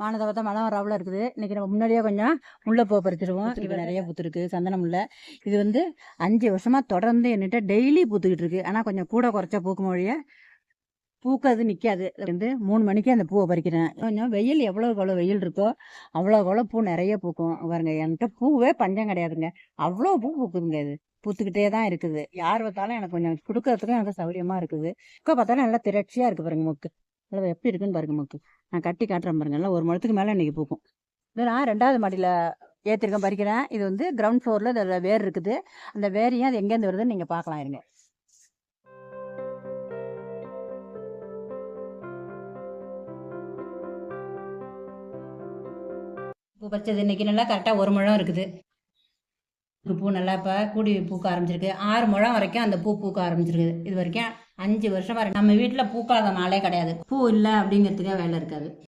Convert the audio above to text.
வானத்தை பார்த்தா மழை வரவுல இருக்குது. இன்னைக்கு நம்ம முன்னாடியே கொஞ்சம் முல்லை பூ பறிச்சிருவோம். இது நிறைய பூத்துருக்கு. சந்தன முல்லை. இது வந்து அஞ்சு வருஷமா தொடர்ந்து என்கிட்ட டெய்லி பூத்துக்கிட்டு இருக்கு. ஆனால் கொஞ்சம் கூட குறைச்ச பூக்கும் மொழிய பூக்கிறது நிற்காது வந்து மூணு மணிக்கு அந்த பூவை பறிக்கிறேன். கொஞ்சம் வெயில் எவ்வளோக்கு எவ்வளோ வெயில் இருக்கோ அவ்வளோக்கு எவ்வளோ பூ நிறைய பூக்கும். பாருங்க என்கிட்ட பூவே பஞ்சம் கிடையாதுங்க. அவ்வளோ பூ பூக்குதுங்க இது. பூத்துக்கிட்டே தான் இருக்குது. யார் பார்த்தாலும் எனக்கு கொஞ்சம் கொடுக்கறதுக்கும் எனக்கு சௌரியமாக இருக்குது. இப்போ பார்த்தாலும் நல்லா திரட்சியாக இருக்குது பாருங்க மொக்கு. எப்படி இருக்குன்னு பாருங்க மொக்கு நான் கட்டி காட்டுறேன் பாருங்க. எல்லாம் ஒரு முழத்துக்கு மேலே இன்றைக்கி பூக்கும். இது நான் ரெண்டாவது மாடியில் ஏற்றிருக்கேன் பறிக்கிறேன் இது வந்து கிரவுண்ட் ஃப்ளோரில் இதில் வேர் இருக்குது. அந்த வேரையும் அது எங்கேருந்து வருதுன்னு நீங்கள் பார்க்கலாம் இருங்க. பூ பறிச்சது இன்னைக்கு நல்லா கரெக்டாக ஒரு முழம் இருக்குது. ஒரு பூ நல்லா இப்போ கூடி பூக்க ஆரம்பிச்சிருக்கு. ஆறு முழம் வரைக்கும் அந்த பூ பூக்க ஆரம்பிச்சிருக்குது இது வரைக்கும் அஞ்சு வருஷமாக நம்ம வீட்டில் பூக்காத நாளே கிடையாது. பூ இல்லை அப்படிங்கிறதுக்கே வேலை இருக்காது.